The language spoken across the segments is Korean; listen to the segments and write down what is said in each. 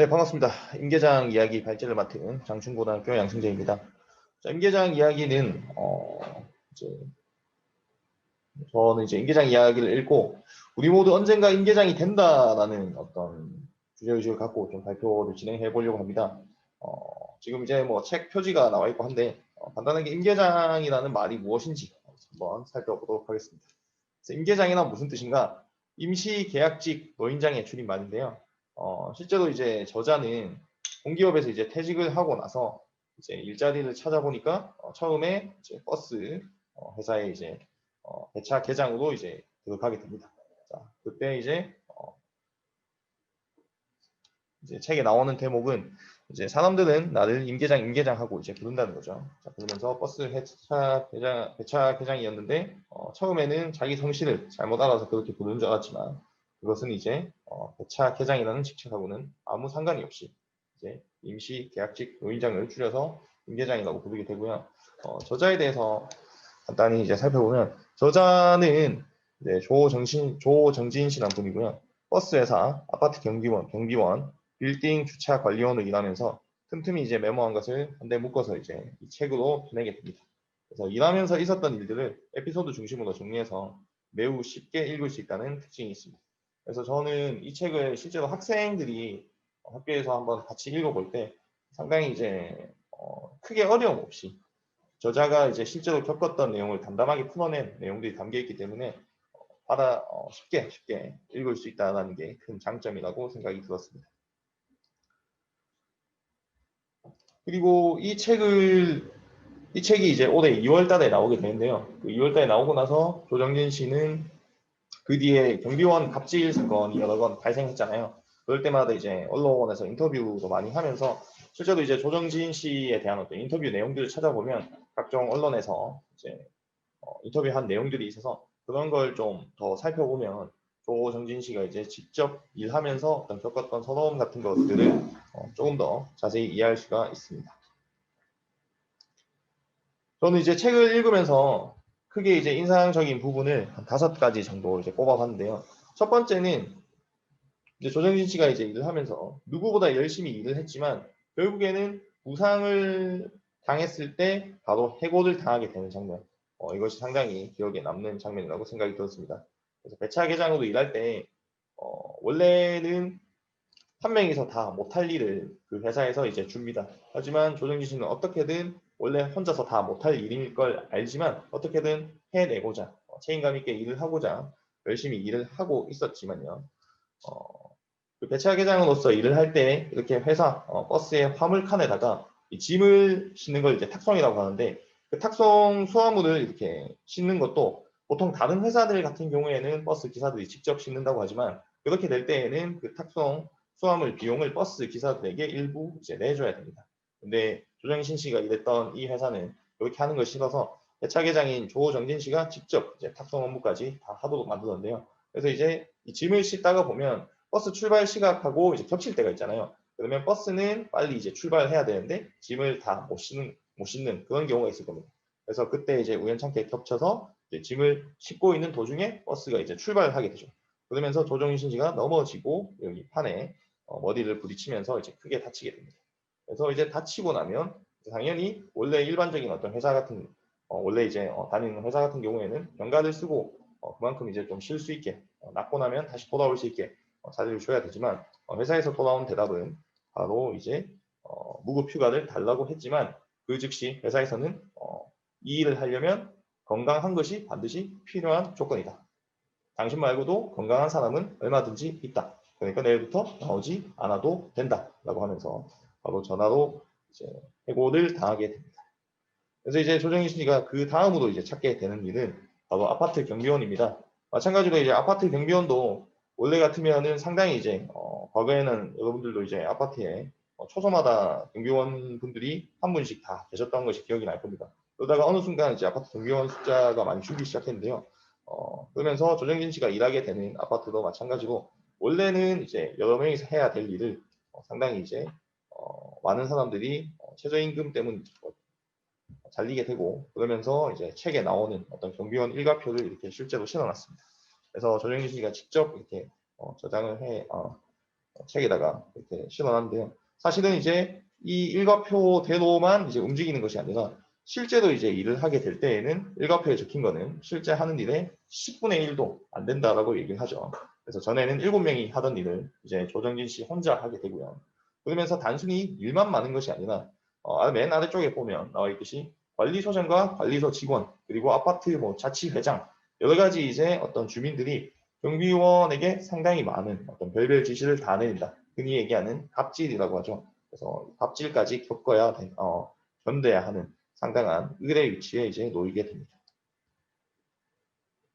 네, 반갑습니다. 임계장 이야기 발제를 맡은 장충고등학교 양승재입니다. 자, 임계장 이야기는 어, 이제 저는 이제 임계장 이야기를 읽고 우리 모두 언젠가 임계장이 된다라는 어떤 주제 의식을 갖고 좀 발표를 진행해 보려고 합니다. 어, 지금 이제 뭐 책 표지가 나와 있고 한데 어, 간단하게 임계장이라는 말이 무엇인지 한번 살펴보도록 하겠습니다. 임계장이란 무슨 뜻인가? 임시 계약직 노인장의 줄임말인데요. 어, 실제로 이제 저자는 공기업에서 이제 퇴직을 하고 나서 이제 일자리를 찾아보니까 어, 처음에 이제 버스 어, 회사에 이제 어, 배차 계장으로 이제 들어가게 됩니다. 자, 그때 이제 어, 이제 책에 나오는 대목은 이제 사람들은 나를 임계장 임계장 하고 이제 부른다는 거죠. 자, 그러면서 버스 회차 계장 배차 계장이었는데 어, 처음에는 자기 성실을 잘못 알아서 그렇게 부르는 줄 알았지만 그것은 이제 어, 배차 계장이라는 직책하고는 아무 상관이 없이 이제 임시 계약직 노인장을 줄여서 임계장이라고 부르게 되고요. 어, 저자에 대해서 간단히 이제 살펴보면 저자는 이제 조정신 조정진 씨라는 분이고요. 버스 회사, 아파트 경비원, 경비원, 빌딩 주차 관리원을 일하면서 틈틈이 이제 메모한 것을 한데 묶어서 이제 이 책으로 펴내게 됩니다. 그래서 일하면서 있었던 일들을 에피소드 중심으로 정리해서 매우 쉽게 읽을 수 있다는 특징이 있습니다. 그래서 저는 이 책을 실제로 학생들이 학교에서 한번 같이 읽어볼 때 상당히 이제 어, 크게 어려움 없이 저자가 이제 실제로 겪었던 내용을 담담하게 풀어낸 내용들이 담겨 있기 때문에 어, 받아 어, 쉽게 쉽게 읽을 수 있다는 게 큰 장점이라고 생각이 들었습니다. 그리고 이 책을 이 책이 이제 올해 2월달에 나오게 되는데요. 그 2월달에 나오고 나서 조정진 씨는 그 뒤에 경비원 갑질 사건이 여러 번 발생했잖아요. 그럴 때마다 이제 언론에서 인터뷰도 많이 하면서 실제로 이제 조정진 씨에 대한 어떤 인터뷰 내용들을 찾아보면 각종 언론에서 이제 어, 인터뷰한 내용들이 있어서 그런 걸 좀 더 살펴보면 조정진 씨가 이제 직접 일하면서 어떤 겪었던 서러움 같은 것들을 어, 조금 더 자세히 이해할 수가 있습니다. 저는 이제 책을 읽으면서 크게 이제 인상적인 부분을 한 다섯 가지 정도 이제 꼽아봤는데요. 첫 번째는 이제 조정진 씨가 이제 일을 하면서 누구보다 열심히 일을 했지만 결국에는 부상을 당했을 때 바로 해고를 당하게 되는 장면. 어, 이것이 상당히 기억에 남는 장면이라고 생각이 들었습니다. 그래서 배차 계장으로 일할 때 어, 원래는 한 명이서 다 못할 일을 그 회사에서 이제 줍니다. 하지만 조정진 씨는 어떻게든 원래 혼자서 다 못할 일일 걸 알지만 어떻게든 해내고자 어, 책임감 있게 일을 하고자 열심히 일을 하고 있었지만요. 어, 그 배차 계장으로서 일을 할 때 이렇게 회사 어, 버스의 화물칸에다가 이 짐을 싣는 걸 이제 탁송이라고 하는데 그 탁송 수화물을 이렇게 싣는 것도 보통 다른 회사들 같은 경우에는 버스 기사들이 직접 싣는다고 하지만 그렇게 될 때에는 그 탁송 수화물 비용을 버스 기사들에게 일부 이제 내줘야 됩니다. 근데 조정신 씨가 일했던 이 회사는 이렇게 하는 걸 싫어서 배차계장인 조정진 씨가 직접 이제 탁송 업무까지 다 하도록 만들었는데요. 그래서 이제 이 짐을 싣다가 보면 버스 출발 시각하고 이제 겹칠 때가 있잖아요. 그러면 버스는 빨리 이제 출발해야 되는데 짐을 다 못 싣는 못 싣는 그런 경우가 있을 겁니다. 그래서 그때 이제 우연찮게 겹쳐서 이제 짐을 싣고 있는 도중에 버스가 이제 출발을 하게 되죠. 그러면서 조정신 씨가 넘어지고 여기 판에 어, 머리를 부딪히면서 이제 크게 다치게 됩니다. 그래서 이제 다치고 나면 당연히 원래 일반적인 어떤 회사 같은 어, 원래 이제 어, 다니는 회사 같은 경우에는 병가를 쓰고 어, 그만큼 이제 좀 쉴 수 있게 어, 낫고 나면 다시 돌아올 수 있게 어, 자리를 줘야 되지만 어, 회사에서 돌아온 대답은 바로 이제 어, 무급 휴가를 달라고 했지만 그 즉시 회사에서는 어, 이 일을 하려면 건강한 것이 반드시 필요한 조건이다. 당신 말고도 건강한 사람은 얼마든지 있다. 그러니까 내일부터 나오지 않아도 된다 라고 하면서 바로 전화로 이제 해고를 당하게 됩니다. 그래서 이제 조정희 씨가 그 다음으로 이제 찾게 되는 일은 바로 아파트 경비원입니다. 마찬가지로 이제 아파트 경비원도 원래 같으면은 상당히 이제 어, 과거에는 여러분들도 이제 아파트에 어, 초소마다 경비원 분들이 한 분씩 다 계셨던 것이 기억이 날 겁니다. 그러다가 어느 순간 이제 아파트 경비원 숫자가 많이 줄기 시작했는데요. 어, 그러면서 조정진 씨가 일하게 되는 아파트도 마찬가지로 원래는 이제 여러 명이서 해야 될 일을 어, 상당히 이제 어, 많은 사람들이 어, 최저임금 때문에 잘리게 되고 그러면서 이제 책에 나오는 어떤 경비원 일가표를 이렇게 실제로 실어놨습니다. 그래서 조정진 씨가 직접 이렇게 어, 저장을 해 어, 책에다가 이렇게 실어놨는데요. 사실은 이제 이 일과표대로만 이제 움직이는 것이 아니라 실제로 이제 일을 하게 될 때에는 일과표에 적힌 거는 실제 하는 일의 10분의 1도 안 된다라고 얘기를 하죠. 그래서 전에는 7명이 하던 일을 이제 조정진 씨 혼자 하게 되고요. 그러면서 단순히 일만 많은 것이 아니라 어, 맨 아래쪽에 보면 나와 있듯이 관리소장과 관리소 직원 그리고 아파트 뭐 자치회장 여러 가지 이제 어떤 주민들이 경비원에게 상당히 많은 어떤 별별 지시를 다 내린다. 흔히 얘기하는 갑질이라고 하죠. 그래서 갑질까지 겪어야 돼, 어, 견뎌야 하는 상당한 의뢰 위치에 이제 놓이게 됩니다.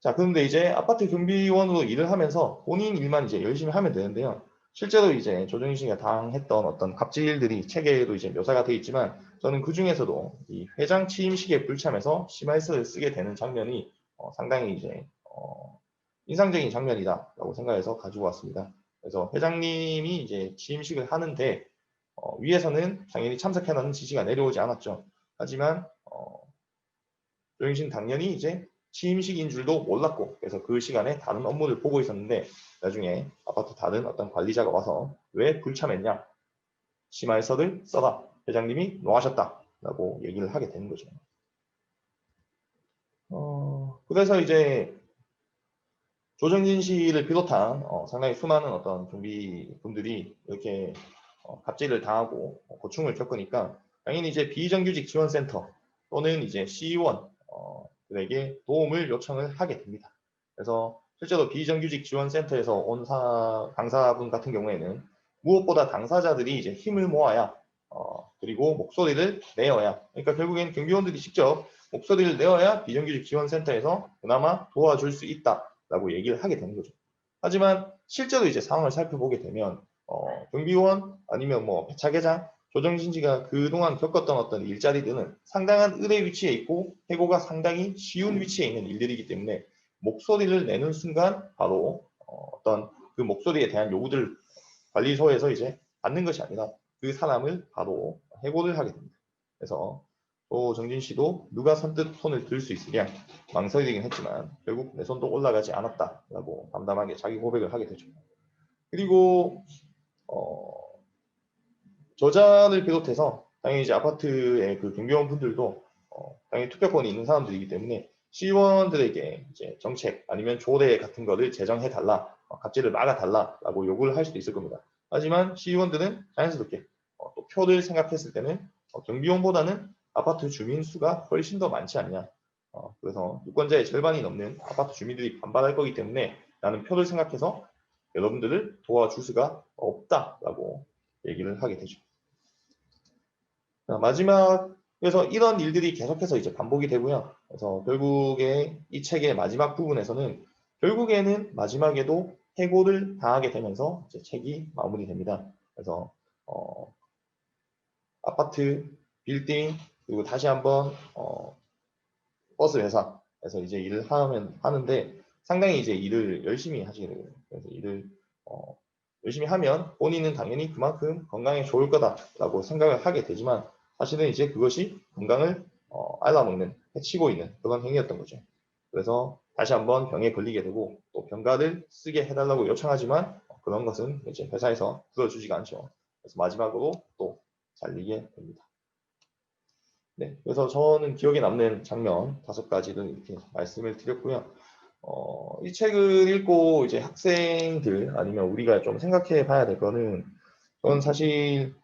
자, 그런데 이제 아파트 경비원으로 일을 하면서 본인 일만 이제 열심히 하면 되는데요. 실제로 이제 조정희 씨가 당했던 어떤 갑질들이 책에도 이제 묘사가 되어 있지만 저는 그 중에서도 이 회장 취임식에 불참해서 심할서를 쓰게 되는 장면이 어, 상당히 이제 어, 인상적인 장면이다라고 생각해서 가지고 왔습니다. 그래서 회장님이 이제 취임식을 하는데 어, 위에서는 당연히 참석해라는 지시가 내려오지 않았죠. 하지만 어, 씨는 당연히 이제 취임식인 줄도 몰랐고 그래서 그 시간에 다른 업무를 보고 있었는데 나중에 아파트 다른 어떤 관리자가 와서 왜 불참했냐? 심할서를 써라. 회장님이 노하셨다. 라고 얘기를 하게 되는 거죠. 어, 그래서 이제 조정진 씨를 비롯한 어, 상당히 수많은 어떤 경비분들이 이렇게 어, 갑질을 당하고 고충을 겪으니까 당연히 이제 비정규직 지원센터 또는 이제 시의원 어, 들에게 도움을 요청을 하게 됩니다. 그래서 실제로 비정규직 지원센터에서 온 사, 강사분 같은 경우에는 무엇보다 당사자들이 이제 힘을 모아야 어, 그리고 목소리를 내어야 그러니까 결국엔 경비원들이 직접 목소리를 내어야 비정규직 지원센터에서 그나마 도와줄 수 있다라고 얘기를 하게 되는 거죠. 하지만 실제로 이제 상황을 살펴보게 되면 어, 경비원 아니면 뭐 배차계장 조정신지가 그동안 겪었던 어떤 일자리들은 상당한 의뢰 위치에 있고 해고가 상당히 쉬운 위치에 있는 일들이기 때문에 목소리를 내는 순간 바로 어, 떤 그 목소리에 대한 요구들 관리소에서 이제 받는 것이 아니라 그 사람을 바로 해고를 하게 됩니다. 그래서 또 정진 씨도 누가 선뜻 손을 들 수 있으랴 망설이긴 했지만 결국 내 손도 올라가지 않았다라고 담담하게 자기 고백을 하게 되죠. 그리고 어, 저자를 비롯해서 당연히 이제 아파트의 그 경비원 분들도 어, 당연히 투표권이 있는 사람들이기 때문에 시의원들에게 이제 정책 아니면 조례 같은 거를 제정해 달라, 어, 갑질을 막아 달라라고 요구를 할 수도 있을 겁니다. 하지만 시의원들은 자연스럽게 어, 또 표를 생각했을 때는 어, 경비원보다는 아파트 주민 수가 훨씬 더 많지 않냐. 어, 그래서 유권자의 절반이 넘는 아파트 주민들이 반발할 거기 때문에 나는 표를 생각해서 여러분들을 도와줄 수가 없다라고 얘기를 하게 되죠. 마지막에서 이런 일들이 계속해서 이제 반복이 되고요. 그래서 결국에 이 책의 마지막 부분에서는 결국에는 마지막에도 해고를 당하게 되면서 이제 책이 마무리됩니다. 그래서 어, 아파트, 빌딩 그리고 다시 한번 어, 버스 회사에서 이제 일을 하면 하는데 상당히 이제 일을 열심히 하시게 돼요. 그래서 일을 어, 열심히 하면 본인은 당연히 그만큼 건강에 좋을 거다라고 생각을 하게 되지만 사실은 이제 그것이 건강을 어, 앓아먹는, 해치고 있는 그런 행위였던 거죠. 그래서 다시 한번 병에 걸리게 되고 또 병가를 쓰게 해달라고 요청하지만 그런 것은 이제 회사에서 들어주지가 않죠. 그래서 마지막으로 또 잘리게 됩니다. 네, 그래서 저는 기억에 남는 장면 다섯 가지를 이렇게 말씀을 드렸고요. 어, 이 책을 읽고 이제 학생들 아니면 우리가 좀 생각해 봐야 될 거는 저는 사실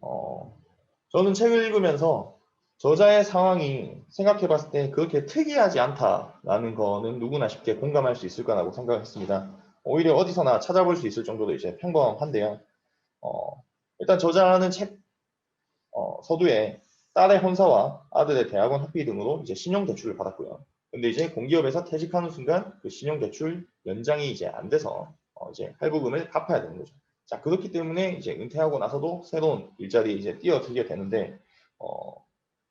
어, 저는 책을 읽으면서 저자의 상황이 생각해 봤을 때 그렇게 특이하지 않다라는 거는 누구나 쉽게 공감할 수 있을 거라고 생각했습니다. 오히려 어디서나 찾아볼 수 있을 정도로 이제 평범한데요. 어, 일단 저자는 책 어, 서두에 딸의 혼사와 아들의 대학원 학비 등으로 이제 신용대출을 받았고요. 근데 이제 공기업에서 퇴직하는 순간 그 신용대출 연장이 이제 안 돼서 어 이제 할부금을 갚아야 되는 거죠. 자 그렇기 때문에 이제 은퇴하고 나서도 새로운 일자리에 이제 뛰어들게 되는데 어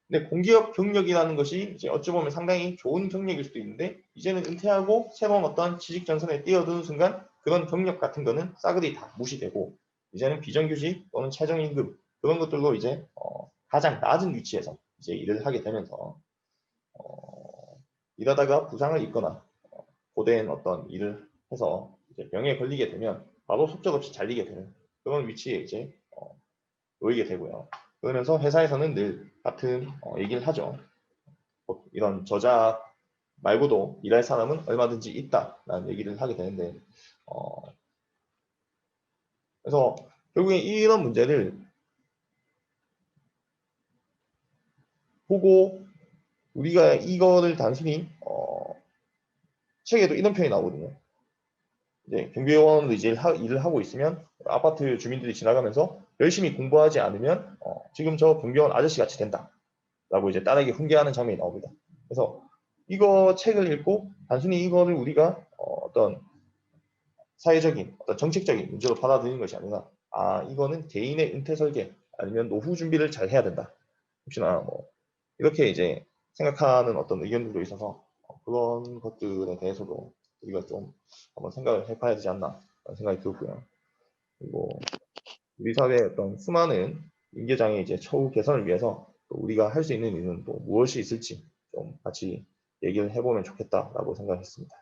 근데 공기업 경력이라는 것이 이제 어찌 보면 상당히 좋은 경력일 수도 있는데 이제는 은퇴하고 새로운 어떤 취직 전선에 뛰어드는 순간 그런 경력 같은 거는 싸그리 다 무시되고 이제는 비정규직 또는 최저임금 그런 것들로 이제 어 가장 낮은 위치에서 이제 일을 하게 되면서 어, 일하다가 부상을 입거나 어, 고된 어떤 일을 해서 이제 병에 걸리게 되면 바로 속절없이 잘리게 되는 그런 위치에 이제 어, 놓이게 되고요. 그러면서 회사에서는 늘 같은 어, 얘기를 하죠. 뭐 이런 저자 말고도 일할 사람은 얼마든지 있다라는 얘기를 하게 되는데 어, 그래서 결국에 이런 문제를 보고 우리가 이거를 단순히 어, 책에도 이런 표현이 나오거든요. 이제 경비원으로 이제 일 하- 일을 하고 있으면 아파트 주민들이 지나가면서 열심히 공부하지 않으면 어, 지금 저 경비원 아저씨 같이 된다라고 이제 딸에게 훈계하는 장면이 나옵니다. 그래서 이거 책을 읽고 단순히 이거를 우리가 어, 떤 사회적인 어떤 정책적인 문제로 받아들이는 것이 아니라 아 이거는 개인의 은퇴 설계 아니면 노후 준비를 잘 해야 된다. 혹시나 뭐 이렇게 이제 생각하는 어떤 의견들도 있어서 어, 그런 것들에 대해서도 우리가 좀 한번 생각을 해봐야 되지 않나 생각이 들고요. 그리고 우리 사회의 어떤 수많은 인계장애 이제 처우 개선을 위해서 또 우리가 할 수 있는 일은 또 무엇이 있을지 좀 같이 얘기를 해보면 좋겠다라고 생각했습니다.